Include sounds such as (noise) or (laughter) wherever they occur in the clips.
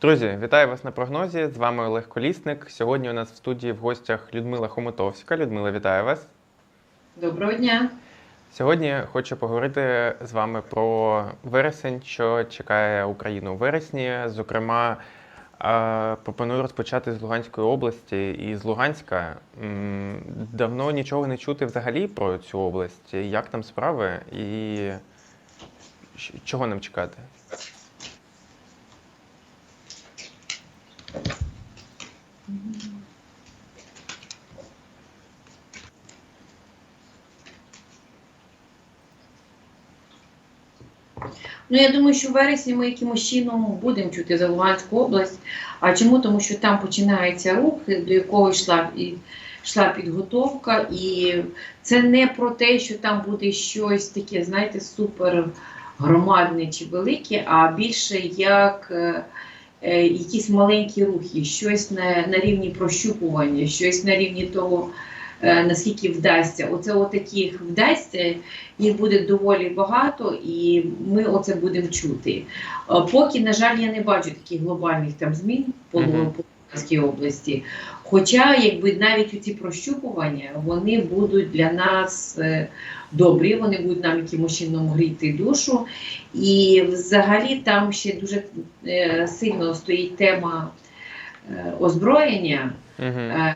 Друзі, вітаю вас на прогнозі. З вами Олег Колісник. Сьогодні у нас в студії в гостях Людмила Хомутовська. Людмила, вітаю вас. Доброго дня. Сьогодні хочу поговорити з вами про вересень, що чекає Україну у вересні. Зокрема, пропоную розпочати з Луганської області і з Луганська. Давно нічого не чути взагалі про цю область. Як там справи і чого нам чекати? Ну я думаю, що в вересні ми якимось чином будемо чути за Луганську область. А чому? Тому що там починається рух, до якого йшла і йшла підготовка, і це не про те, що там буде щось таке, знаєте, супер громадне чи велике, а більше як е, якісь маленькі рухи, щось на, на рівні прощупування, щось на рівні того, е, наскільки вдасться. Оце отаких вдасться, їх буде доволі багато, і ми оце будемо чути. Е, Поки, на жаль, я не бачу таких глобальних там змін по Луганській області. Хоча, якби навіть ці прощупування вони будуть для нас е, добрі, вони будуть нам якимось чином гріти душу. І взагалі там ще дуже е, сильно стоїть тема е, озброєння. Угу.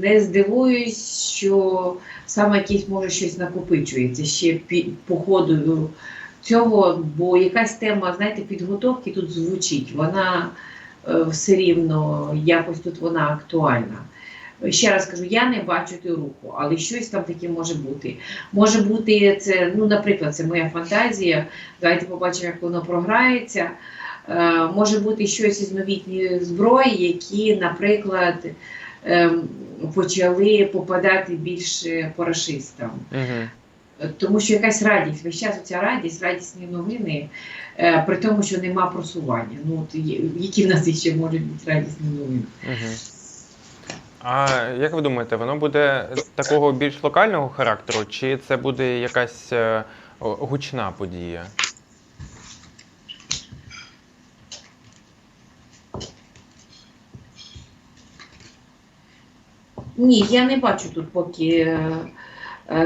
Не здивуюсь, що саме якесь може щось накопичується ще по ходу цього, бо якась тема, знаєте, підготовки тут звучить. Вона все рівно якось тут вона актуальна. Ще раз кажу, я не бачу ту руху, але щось там таке може бути. Може бути це, ну, наприклад, це моя фантазія. Давайте побачимо, як воно програється. Е, може бути щось із новітньої зброї, які, наприклад, ем, почали попадати більше по рашистам. Угу. Тому що якась радість, весь час ця радість, радісні новини, е, при тому, що нема просування. Ну, от, які в нас ще можуть бути радісні новини? Угу. А як ви думаєте, воно буде такого більш локального характеру, чи це буде якась е, гучна подія? Ні, я не бачу тут поки е, е,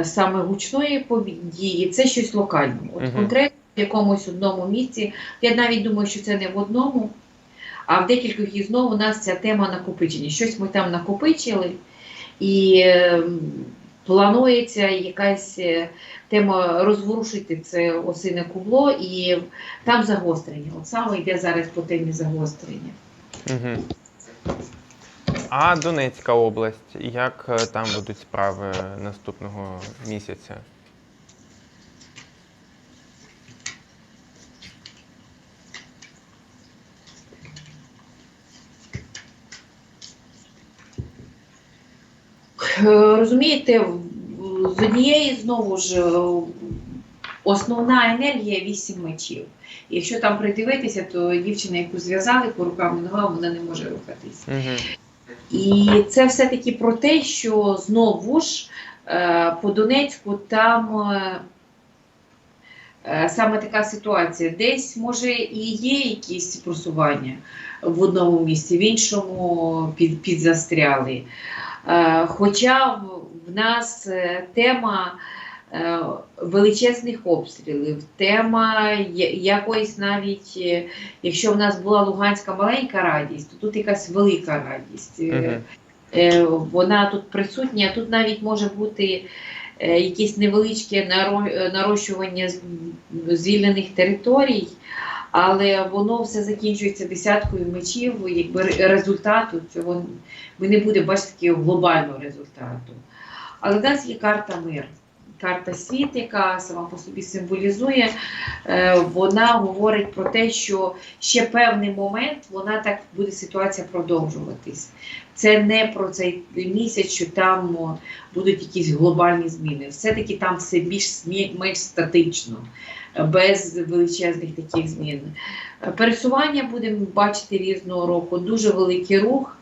саме гучної події, це щось локальне. От конкретно в якомусь одному місці. Я навіть думаю, що це не в одному, а в декількох і знову у нас ця тема накопичення. Щось ми там накопичили, і е, планується якась е, тема розворушити це осине кубло, і там загострення. От саме йде зараз по темі загострення. Угу. А Донецька область, як е, там будуть справи наступного місяця? Е, Розумієте, з однієї знову ж е, основна енергія вісім мечів. Якщо там придивитися, то дівчина, яку зв'язали по рукам і ногам, вона не може рухатись. Угу. І це все-таки про те, що знову ж е, по Донецьку там е, е, саме така ситуація. Десь може і є якісь просування в одному місці, в іншому під, підзастряли. Хоча в, нас тема величезних обстрілів, тема якоїсь навіть, е, якщо в нас була Луганська маленька радість, то тут якась велика радість. Е, Угу. Е, Вона тут присутня. Тут навіть може бути е, якесь невеличке е, нарощування звільнених територій, але воно все закінчується десяткою мечів, якби результату цього ми не будемо бачити такого глобального результату. Але в нас є карта мир. Карта світ, яка сама по собі символізує, е, вона говорить про те, що ще певний момент вона так буде ситуація продовжуватись. Це не про цей місяць, що там будуть якісь глобальні зміни. Все-таки там все більш менш статично, без величезних таких змін. Пересування будемо бачити різного року, дуже великий рух.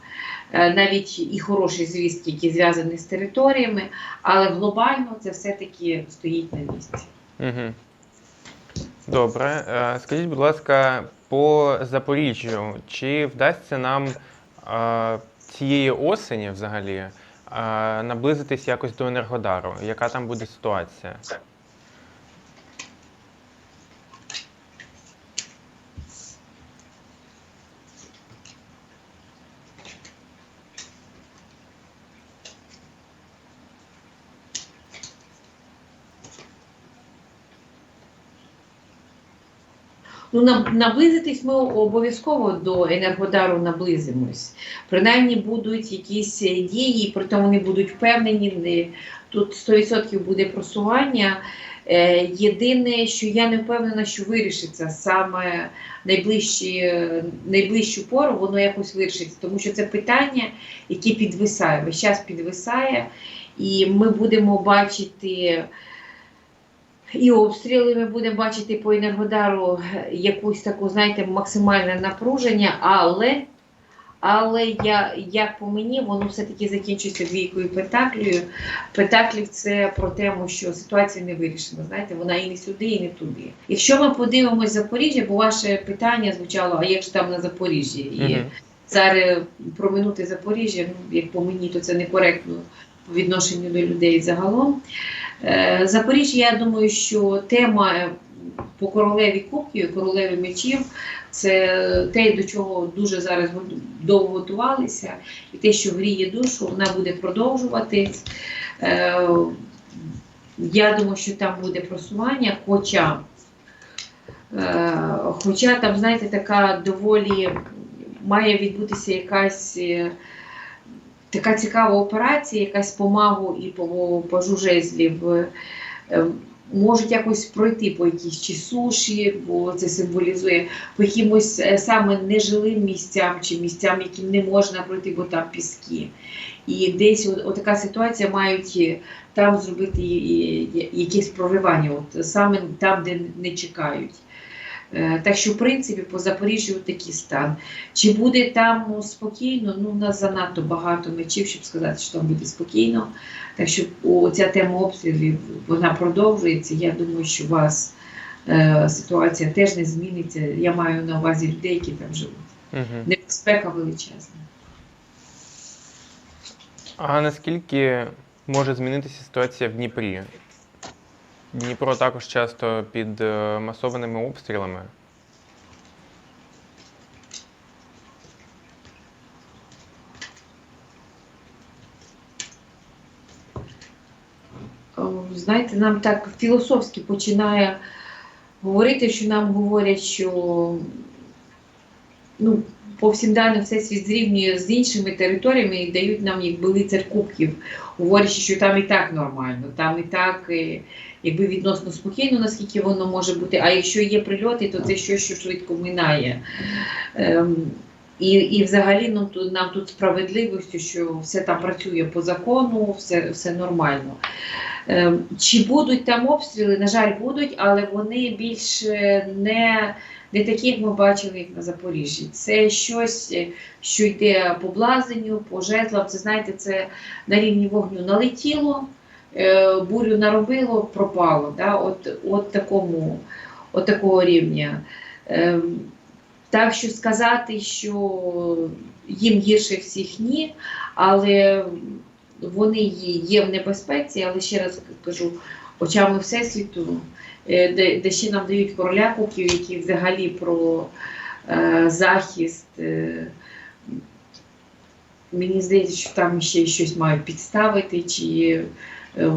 Е, Навіть і хороші звістки, які зв'язані з територіями, але глобально це все-таки стоїть на місці. Угу. Добре. Е, Скажіть, будь ласка, по Запоріжжю, чи вдасться нам е, цієї осені взагалі наблизитись якось до Енергодару? Яка там буде ситуація? Ну, наблизитись ми обов'язково до Енергодару наблизимось. Принаймні будуть якісь е, дії, тому вони будуть впевнені. Тут 100% буде просування. Е, Єдине, що я не впевнена, що вирішиться саме найближчі, найближчу пору, воно якось вирішиться, тому що це питання, яке підвисає, весь час підвисає, і ми будемо бачити. І обстріли ми будемо бачити по Енергодару е, якусь таку, знаєте, максимальне напруження, але, але я, як по мені, воно все-таки закінчується двійкою пентаклів. Пентаклів це про тему, що ситуація не вирішена. Знаєте, вона і не сюди, і не туди. Якщо ми подивимось Запоріжжя, бо ваше питання звучало, а як ж там на Запоріжжі? І Мгм. зараз проминути Запоріжжя, ну, як по мені, то це некоректно по відношенню до людей загалом. Е, Запоріжжя, я думаю, що тема е, по королеві кубків королеві мечів це те, до чого дуже зараз довго готувалися, і те, що гріє душу, вона буде продовжуватись. Е, Я думаю, що там буде просування, хоча, хоча там, знаєте, така доволі має відбутися якась. Така цікава операція, якась по магу і по, по жужезлів е, можуть якось пройти по якійсь чи суші, бо це символізує по якимось е, саме нежилим місцям чи місцям, яким не можна пройти, бо там піски. І десь така ситуація мають е, там зробити якесь проривання, от саме там, де не чекають. Е, Так що, в принципі, по Запоріжжю такий стан. Чи буде там ну, спокійно? Ну, у нас занадто багато мечів, щоб сказати, що там буде спокійно. Так що ця тема обстрілів вона продовжується. Я думаю, що у вас е, ситуація теж не зміниться. Я маю на увазі людей, які там живуть. Мгм. Небезпека величезна. А наскільки може змінитися ситуація в Дніпрі? Дніпро також часто під е, масованими обстрілами. Знаєте, нам так філософськи починає говорити, що нам говорять, що ну, по всім даним всесвіт зрівнює з іншими територіями і дають нам якби лицар кубків, говорячи, що там і так нормально, там і так е, якби відносно спокійно, наскільки воно може бути. А якщо є прильоти, то це щось, що швидко минає. Ем, і, і взагалі ну, тут, нам тут справедливістю, що все там працює по закону, все, все нормально. Ем, Чи будуть там обстріли? На жаль, будуть, але вони більш е, не, не такі, як ми бачили, як на Запоріжжі. Це щось, е, що йде по блазенню, по жезлам. Це знаєте, це на рівні вогню налетіло, е, бурю наробило, пропало. Да? От, от, такому, от такого рівня. Ем, Так що сказати, що їм гірше всіх ні, але вони є- в небезпеці, але ще раз кажу, очами Всесвіту, де, де ще нам дають короля кубків, які взагалі про е, захист. Е, мені здається, що там ще щось мають підставити, чи е,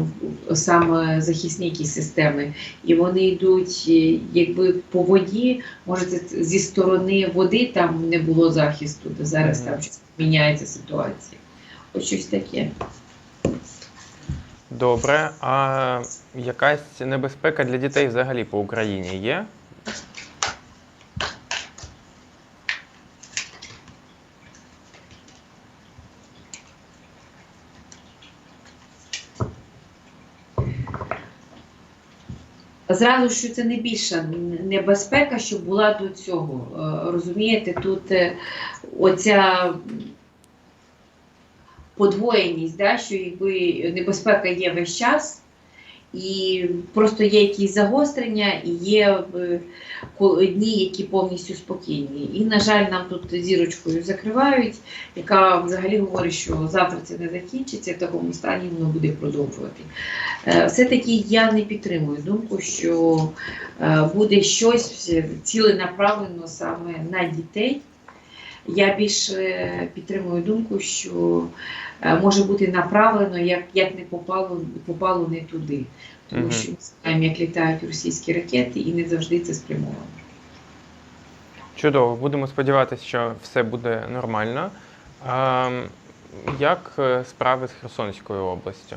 саме захисні якісь системи. І вони йдуть е, якби по воді, може це зі сторони води там не було захисту, де зараз Мгм. там щось міняється ситуація. Ось щось таке. Добре. А якась небезпека для дітей взагалі по Україні є? Зразу що це не більша небезпека, що була до цього. Е, Розумієте, тут е, оця подвоєність, да, що якби небезпека є весь час, І просто є якісь загострення, і є е, дні, які повністю спокійні. І, на жаль, нам тут зірочкою закривають, яка взагалі говорить, що завтра це не закінчиться, в такому стані воно буде продовжувати. Е, Все-таки я не підтримую думку, що е, буде щось ціленаправлено саме на дітей. Я більше підтримую думку, що може бути направлено, як, як не попало, попало не туди. Тому угу. що ми знаємо, як літають російські ракети, і не завжди це спрямовано. Чудово, будемо сподіватися, що все буде нормально. А, як е, справи з Херсонською областю?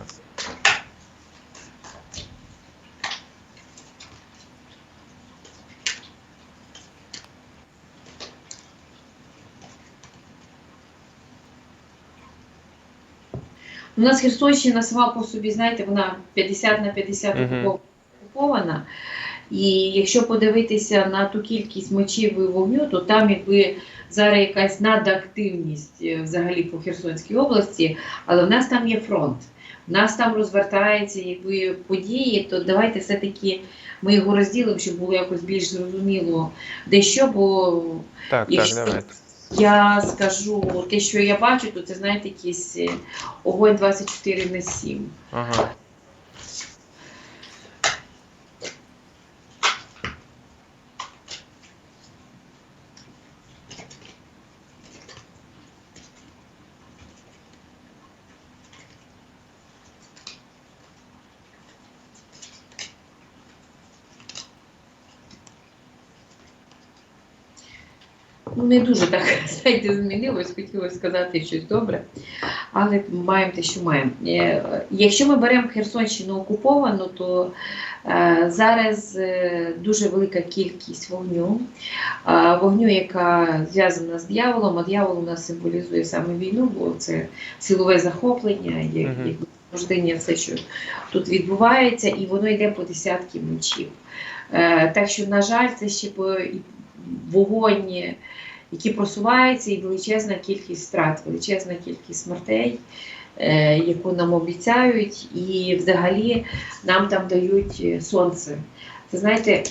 У нас Херсонщина сама по собі, знаєте, вона 50 на 50 Мгм. окупов- окупована. І якщо подивитися на ту кількість мочів і вогню, то там якби зараз якась надактивність е, взагалі по Херсонській області, але в нас там є фронт. В нас там розвертаються якби події, то давайте все-таки ми його розділимо, щоб було якось більш зрозуміло де що, бо Так, так, давайте. Я скажу те, що я бачу, то це знаєте якийсь е, огонь 24 на 7. Ага. Не дуже так, (laughs) знаєте, змінилось, хотілося сказати щось добре, але маємо те, що маємо. Е, Якщо ми беремо Херсонщину окуповану, то е, зараз е, дуже велика кількість вогню. Вогню, яка зв'язана з дьяволом, а дьявол у нас символізує саме війну, бо це силове захоплення, як, рождення, все, що тут відбувається, і воно йде по десятки мечів. Так що, на жаль, це ще по вогонь, які просуваються, і величезна кількість страт, величезна кількість смертей, е, яку нам обіцяють, і взагалі нам там дають е, сонце. Це знаєте,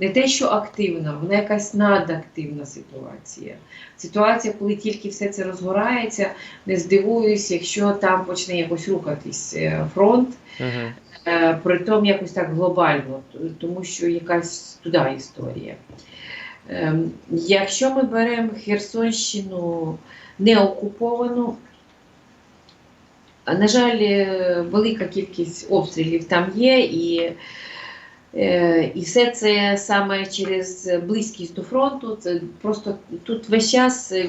не те, що активна, вона якась надактивна ситуація. Ситуація, коли тільки все це розгорається, не здивуюсь, якщо там почне якось рухатись е, фронт. Притом якось так глобально, тому що якась туди історія. Ем, Якщо ми беремо Херсонщину не окуповану, а, на жаль, е, велика кількість обстрілів там є, і, е, і все це саме через близькість до фронту. Це просто тут весь час е,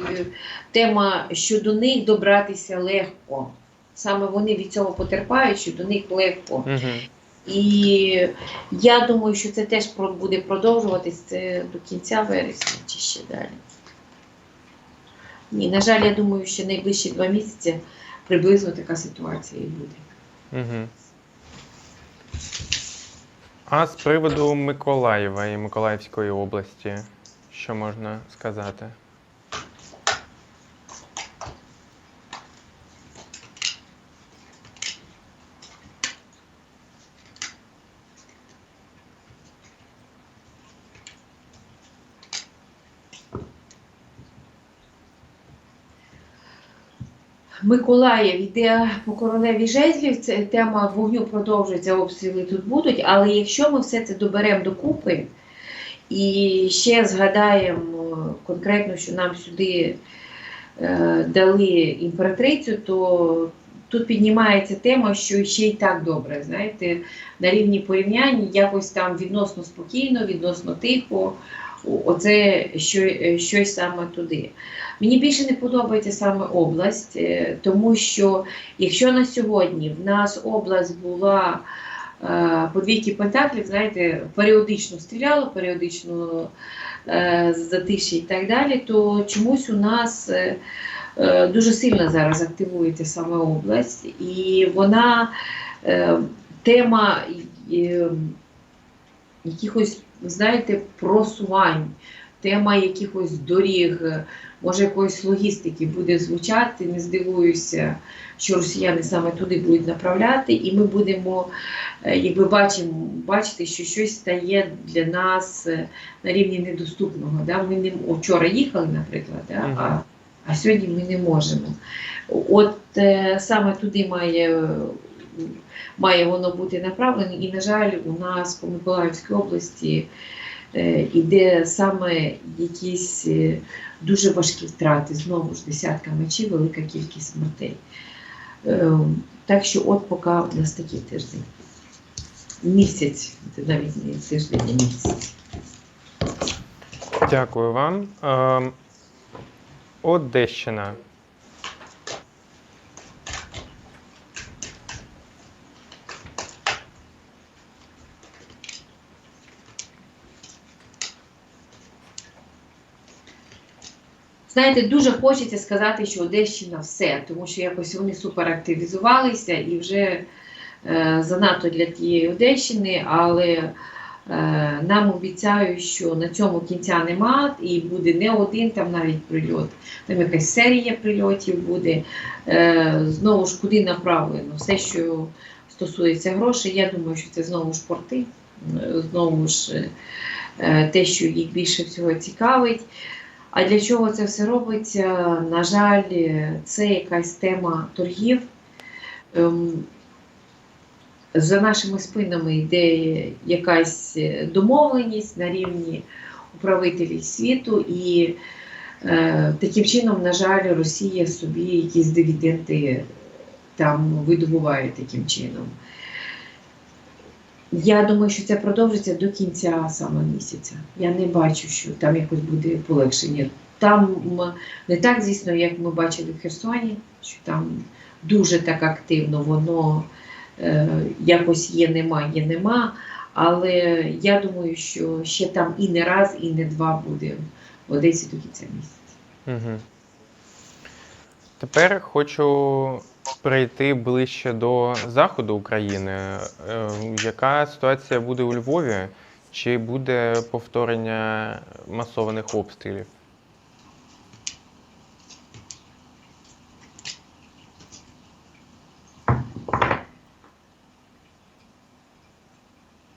тема, що до них добратися легко. Саме вони від цього потерпають, що до них легко. Угу. І я думаю, що це теж буде продовжуватись до кінця вересня чи ще далі. Ні, на жаль, я думаю, що найближчі два місяці приблизно така ситуація і буде. Угу. А з приводу Миколаєва і Миколаївської області, що можна сказати? Миколаїв йде по королеві жезлів, це тема вогню продовжується, обстріли тут будуть. Але якщо ми все це доберемо докупи і ще згадаємо конкретно, що нам сюди е, дали імператрицю, то тут піднімається тема, що ще й так добре. Знаєте, на рівні порівняння якось там відносно спокійно, відносно тихо. Оце що, е, щось саме туди. Мені більше не подобається саме область, е, тому що якщо на сьогодні в нас область була е, по двійки пентаклів, знаєте, періодично стріляла, періодично е, затиші і так далі, то чомусь у нас дуже сильно зараз активується саме область, і вона тема е, якихось, знаєте, просувань. Тема якихось доріг, може якоїсь логістики буде звучати. Не здивуюся, що росіяни саме туди будуть направляти, і ми будемо, е, якби бачимо, бачити, що щось стає для нас е, на рівні недоступного. Да? Ми не вчора їхали, наприклад, да? А, а сьогодні ми не можемо. От е, саме туди має, має воно бути направлено, і, на жаль, у нас по Миколаївській області іде саме якісь е, дуже важкі втрати, знову ж десятка мечів, велика кількість смертей. Е, так що от поки у нас такий тиждень. Місяць, навіть не тиждень, а місяць. Дякую вам. Ем, Одещина. Знаєте, дуже хочеться сказати, що Одещина все, тому що якось вони суперактивізувалися і вже е, занадто для тієї Одещини, але е, нам обіцяють, що на цьому кінця нема, і буде не один там навіть прильот. Там якась серія прильотів буде. Е, знову ж куди направлено? Все, що стосується грошей, я думаю, що це знову ж порти, е, знову ж е, те, що їх більше всього цікавить. А для чого це все робиться? На жаль, це якась тема торгів. Ем, За нашими спинами йде якась домовленість на рівні управителів світу, і е, таким чином, на жаль, Росія собі якісь дивіденди там видобуває таким чином. Я думаю, що це продовжиться до кінця саме місяця. Я не бачу, що там якось буде полегшення. Там не так, звісно, як ми бачили в Херсоні, що там дуже так активно воно е, якось є, нема, є, нема. Але я думаю, що ще там і не раз, і не два буде в Одесі до кінця місяця. Угу. Тепер хочу перейти ближче до заходу України. Е, Яка ситуація буде у Львові? Чи буде повторення масованих обстрілів?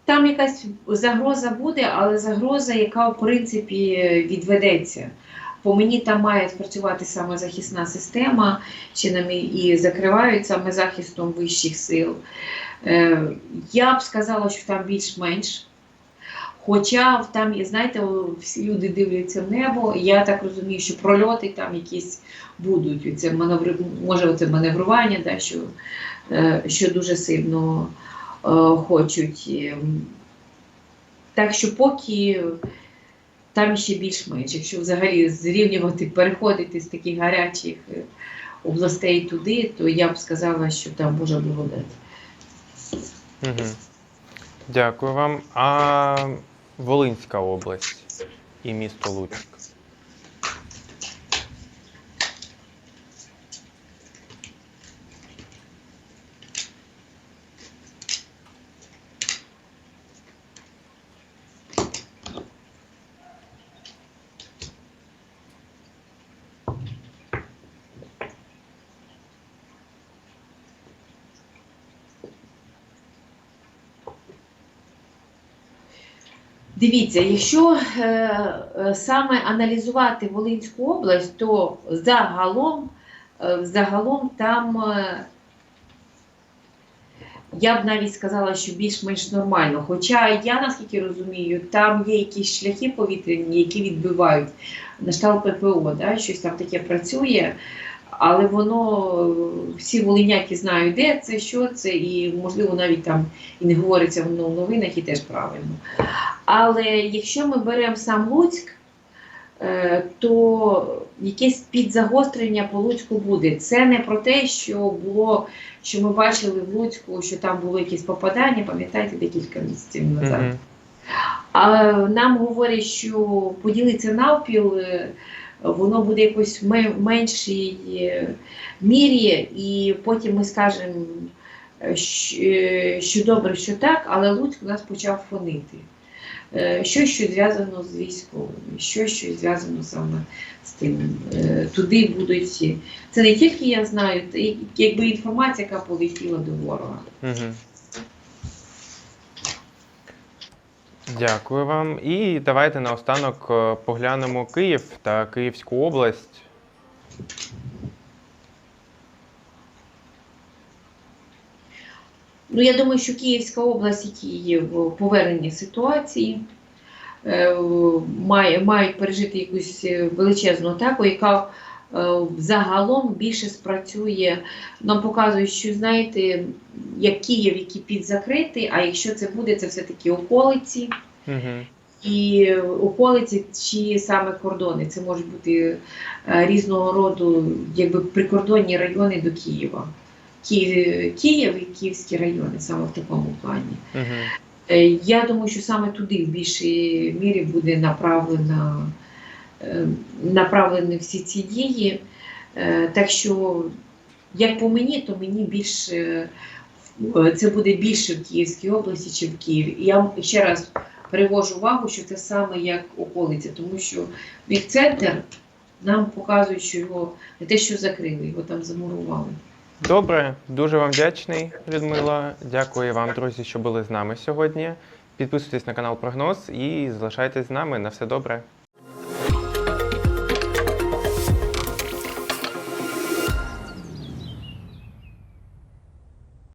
Там якась загроза буде, але загроза, яка в принципі відведеться. По мені там має спрацювати саме захисна система, чинами і закривають саме захистом вищих сил. Е, я б сказала, що там більш-менш. Хоча там, знаєте, всі люди дивляться в небо, я так розумію, що прольоти там якісь будуть. Оце маневри, може, оце маневрування, да, що, е, що дуже сильно е, хочуть. Ем, Так що поки там ще більш-менш, якщо взагалі зрівнювати, переходити з таких гарячих е, областей туди, то я б сказала, що там може благодать. Угу. Дякую вам. А Волинська область і місто Луцьк. Дивіться, якщо е, е, саме аналізувати Волинську область, то загалом, е, загалом там е, я б навіть сказала, що більш-менш нормально. Хоча я наскільки розумію, там є якісь шляхи повітряні, які відбивають на штаб ППО, да, щось там таке працює. Але воно всі волиняки знають, де це, що це, і можливо навіть там і не говориться воно в новинах, і теж правильно. Але якщо ми беремо сам Луцьк, е, то якесь підзагострення по Луцьку буде. Це не про те, що було, що ми бачили в Луцьку, що там було якесь попадання, пам'ятаєте, декілька місяців назад. Угу. А нам говорять, що поділиться навпіл, е, воно буде якось в меншій е, мірі, і потім ми скажемо, е, е, що добре, що так, але Луцьк у нас почав фонити. щось, що зв'язано з військовими, щось, що зв'язано саме з тим. Туди будуть. Це не тільки я знаю, якби інформація, яка полетіла до ворога. Угу. Дякую вам. І давайте наостанок е, поглянемо Київ та Київську область. Ну, я думаю, що Київська область, які є в поверненні ситуації, е, мають пережити якусь е, величезну атаку, яка загалом більше спрацює. Нам показують, що знаєте, як Київ, який підзакритий, а якщо це буде, це все-таки околиці. Угу. І околиці чи саме кордони. Це можуть бути е, різного роду, якби прикордонні райони до Києва. Київ, Київ і Київські райони саме в такому плані. Угу. Е, Я думаю, що саме туди в більшій мірі буде направлена, е, направлені всі ці дії. Е, Так що, як по мені, то мені більше е, це буде більше в Київській області, чи в Києві. Я ще раз перевожу увагу, що це саме як околиця, тому що від центр нам показують, що його не те, що закрили, його там замурували. Добре, дуже вам вдячний, Людмила. Дякую вам, друзі, що були з нами сьогодні. Підписуйтесь на канал Прогноз і залишайтесь з нами. На все добре.